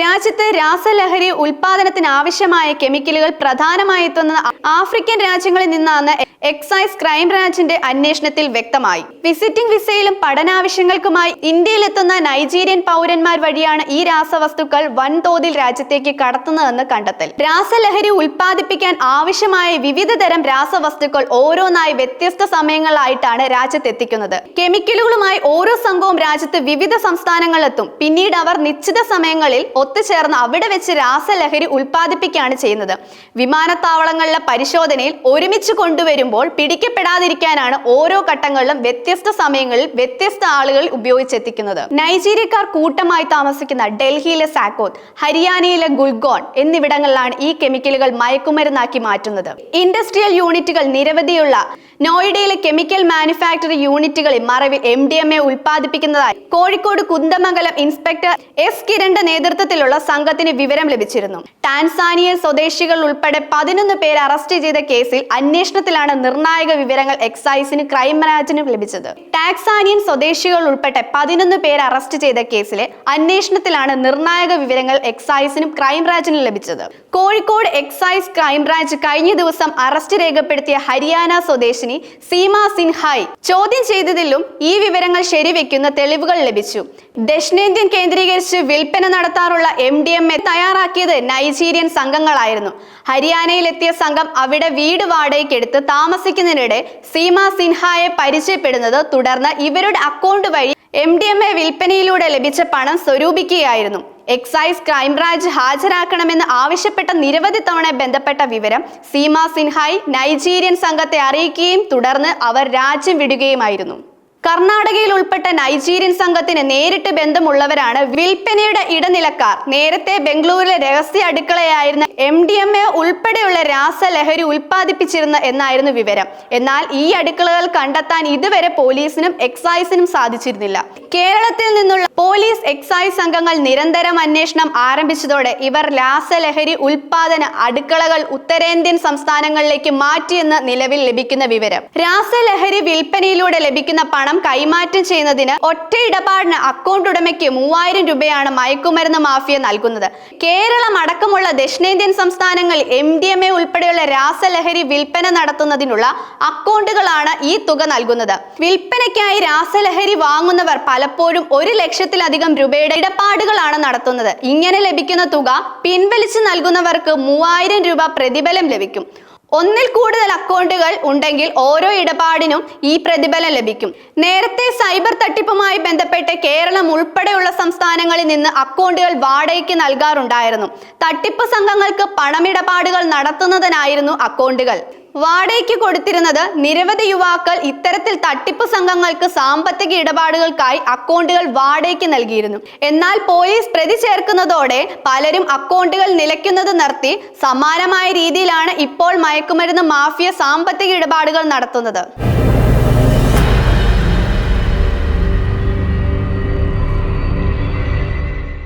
രാജ്യത്ത് രാസലഹരി ഉൽപാദനത്തിന് ആവശ്യമായ കെമിക്കലുകൾ പ്രധാനമായി എത്തുന്നത് ആഫ്രിക്കൻ രാജ്യങ്ങളിൽ നിന്നാണ് എക്സൈസ് ക്രൈംബ്രാഞ്ചിന്റെ അന്വേഷണത്തിൽ വ്യക്തമായി. വിസിറ്റിംഗ് വിസയിലും പഠനാവശ്യങ്ങൾക്കുമായി ഇന്ത്യയിലെത്തുന്ന നൈജീരിയൻ പൗരന്മാർ വഴിയാണ് ഈ രാസവസ്തുക്കൾ വൻതോതിൽ രാജ്യത്തേക്ക് കടത്തുന്നതെന്ന് കണ്ടെത്തൽ. രാസലഹരി ഉൽപ്പാദിപ്പിക്കാൻ ആവശ്യമായ വിവിധ തരം രാസവസ്തുക്കൾ ഓരോന്നായി വ്യത്യസ്ത സമയങ്ങളിലായിട്ടാണ് രാജ്യത്തെത്തിക്കുന്നത്. കെമിക്കലുകളുമായി ഓരോ സംഘവും രാജ്യത്ത് വിവിധ സംസ്ഥാനങ്ങളിലെത്തും. പിന്നീട് അവർ നിശ്ചിത സമയങ്ങളിൽ ഒത്തുചേർന്ന് അവിടെ വെച്ച് രാസലഹരി ഉൽപ്പാദിപ്പിക്കുകയാണ് ചെയ്യുന്നത്. വിമാനത്താവളങ്ങളിലെ പരിശോധനയിൽ ഒരുമിച്ച് കൊണ്ടുവരുമ്പോൾ പിടിക്കപ്പെടാതിരിക്കാനാണ് ഓരോ ഘട്ടങ്ങളിലും വ്യത്യസ്ത സമയങ്ങളിൽ വ്യത്യസ്ത ആളുകൾ ഉപയോഗിച്ചെത്തിക്കുന്നത്. നൈജീരിയക്കാർ കൂട്ടമായി താമസിക്കുന്ന ഡൽഹിയിലെ സാക്കോത്ത് ഹരിയാനയിലെ ഗുൽഗോൺ എന്നിവിടങ്ങളിലാണ് ഈ കെമിക്കലുകൾ മയക്കുമരുന്നാക്കി മാറ്റുന്നത്. ഇൻഡസ്ട്രിയൽ യൂണിറ്റുകൾ നിരവധിയുള്ള നോയിഡയിലെ കെമിക്കൽ മാനുഫാക്ചറിംഗ് യൂണിറ്റുകളിൽ മറവിൽ എം ഡി എം എ ഉൽപ്പാദിപ്പിക്കുന്നതായി കോഴിക്കോട് കുന്ദമംഗലം ഇൻസ്പെക്ടർ എസ് കിരണിന്റെ നേതൃത്വത്തിലുള്ള സംഘത്തിന് വിവരം ലഭിച്ചിരുന്നു. ടാൻസാനിയൻ സ്വദേശികൾ ഉൾപ്പെടെ പതിനൊന്ന് പേരെ അറസ്റ്റ് ചെയ്ത കേസിൽ അന്വേഷണത്തിലാണ് നിർണായക വിവരങ്ങൾ എക്സൈസിന് ക്രൈംബ്രാഞ്ചിനും ലഭിച്ചത്. ടാക്സാനിയൻ സ്വദേശികൾ ഉൾപ്പെടെ പതിനൊന്ന് പേരെ അറസ്റ്റ് ചെയ്ത കേസിലെ അന്വേഷണത്തിലാണ് നിർണായക വിവരങ്ങൾ എക്സൈസിനും ക്രൈംബ്രാഞ്ചിനും ലഭിച്ചത്. കോഴിക്കോട് എക്സൈസ് ക്രൈംബ്രാഞ്ച് കഴിഞ്ഞ ദിവസം അറസ്റ്റ് രേഖപ്പെടുത്തിയ ഹരിയാന സ്വദേശിനി സീമ സിൻഹായ്. ചോദ്യം ചെയ്തതിലും ഈ വിവരങ്ങൾ ശരിവെക്കുന്ന തെളിവുകൾ ലഭിച്ചു. ദക്ഷിണേന്ത്യൻ കേന്ദ്രീകരിച്ച് വിൽപ്പന നടത്താറുള്ള എം ഡി എം എ തയ്യാറാക്കിയത് നൈജീരിയൻ സംഘങ്ങളായിരുന്നു. ഹരിയാനയിലെത്തിയ സംഘം അവിടെ വീട് വാടകയ്ക്കെടുത്ത് താമസിക്കുന്നതിനിടെ സീമ സിൻഹായെ പരിചയപ്പെടുന്നത് തുടർന്ന് ഇവരുടെ അക്കൗണ്ട് വഴി എം ഡി എം എ വിൽപ്പനയിലൂടെ ലഭിച്ച പണം സ്വരൂപിക്കുകയായിരുന്നു. എക്സൈസ് ക്രൈംബ്രാഞ്ച് ഹാജരാക്കണമെന്ന് ആവശ്യപ്പെട്ട നിരവധി തവണ ബന്ധപ്പെട്ട വിവരം സീമ സിൻഹായ് നൈജീരിയൻ സംഘത്തെ അറിയിക്കുകയും തുടർന്ന് അവർ രാജ്യം വിടുകയുമായിരുന്നു. കർണാടകയിൽ ഉൾപ്പെട്ട നൈജീരിയൻ സംഘത്തിന് നേരിട്ട് ബന്ധമുള്ളവരാണ് വിൽപ്പനയുടെ ഇടനിലക്കാർ. നേരത്തെ ബംഗളൂരിലെ രഹസ്യ അടുക്കളയായിരുന്ന എം ഡി എം എ ഉൾപ്പെടെയുള്ള രാസലഹരി ഉൽപ്പാദിപ്പിച്ചിരുന്ന എന്നായിരുന്നു വിവരം. എന്നാൽ ഈ അടുക്കളകൾ കണ്ടെത്താൻ ഇതുവരെ പോലീസിനും എക്സൈസിനും സാധിച്ചിരുന്നില്ല. കേരളത്തിൽ നിന്നുള്ള പോലീസ് എക്സൈസ് സംഘങ്ങൾ നിരന്തരം അന്വേഷണം ആരംഭിച്ചതോടെ ഇവർ രാസലഹരി ഉൽപാദന അടുക്കളകൾ ഉത്തരേന്ത്യൻ സംസ്ഥാനങ്ങളിലേക്ക് മാറ്റിയെന്ന് നിലവിൽ ലഭിക്കുന്ന വിവരം. രാസലഹരി വിൽപ്പനയിലൂടെ ലഭിക്കുന്ന പണം കൈമാറ്റം ചെയ്യുന്നതിന് ഒറ്റ ഇടപാടിന് അക്കൗണ്ട് ഉടമയ്ക്ക് മൂവായിരം രൂപയാണ് മയക്കുമരുന്ന് മാഫിയ നൽകുന്നത്. കേരളം അടക്കമുള്ള ദക്ഷിണേന്ത്യൻ സംസ്ഥാനങ്ങളിൽ എം ഡി എം എ ഉൾപ്പെടെയുള്ള രാസലഹരി വിൽപ്പന നടത്തുന്നതിനുള്ള അക്കൗണ്ടുകളാണ് ഈ തുക നൽകുന്നത്. വിൽപ്പനയ്ക്കായി രാസലഹരി വാങ്ങുന്നവർ പലപ്പോഴും ഒരു ലക്ഷത്തിലധികം രൂപയുടെ ഇടപാടുകളാണ് നടത്തുന്നത്. ഇങ്ങനെ ലഭിക്കുന്ന തുക പിൻവലിച്ച് നൽകുന്നവർക്ക് മൂവായിരം രൂപ പ്രതിഫലം ലഭിക്കും. ഒന്നിൽ കൂടുതൽ അക്കൗണ്ടുകൾ ഉണ്ടെങ്കിൽ ഓരോ ഇടപാടിനും ഈ പ്രതിഫലം ലഭിക്കും. നേരത്തെ സൈബർ തട്ടിപ്പുമായി ബന്ധപ്പെട്ട് കേരളം ഉൾപ്പെടെയുള്ള സംസ്ഥാനങ്ങളിൽ നിന്ന് അക്കൗണ്ടുകൾ വാടകയ്ക്ക് നൽകാറുണ്ടായിരുന്നു. തട്ടിപ്പ് സംഘങ്ങൾക്ക് പണമിടപാടുകൾ നടത്തുന്നതിനായിരുന്നു അക്കൗണ്ടുകൾ. വാടകയ്ക്ക് കൊടുത്തിരുന്നത് നിരവധി യുവാക്കൾ ഇത്തരത്തിൽ തട്ടിപ്പ് സംഘങ്ങൾക്ക് സാമ്പത്തിക ഇടപാടുകൾക്കായി അക്കൗണ്ടുകൾ വാടകയ്ക്ക് നൽകിയിരുന്നു. എന്നാൽ പോലീസ് പ്രതി ചേർക്കുന്നതോടെ പലരും അക്കൗണ്ടുകൾ നിലയ്ക്കുന്നത് നിർത്തി സമാനമായ രീതിയിലാണ് ഇപ്പോൾ മയക്കുമരുന്ന് മാഫിയ സാമ്പത്തിക ഇടപാടുകൾ നടത്തുന്നത്.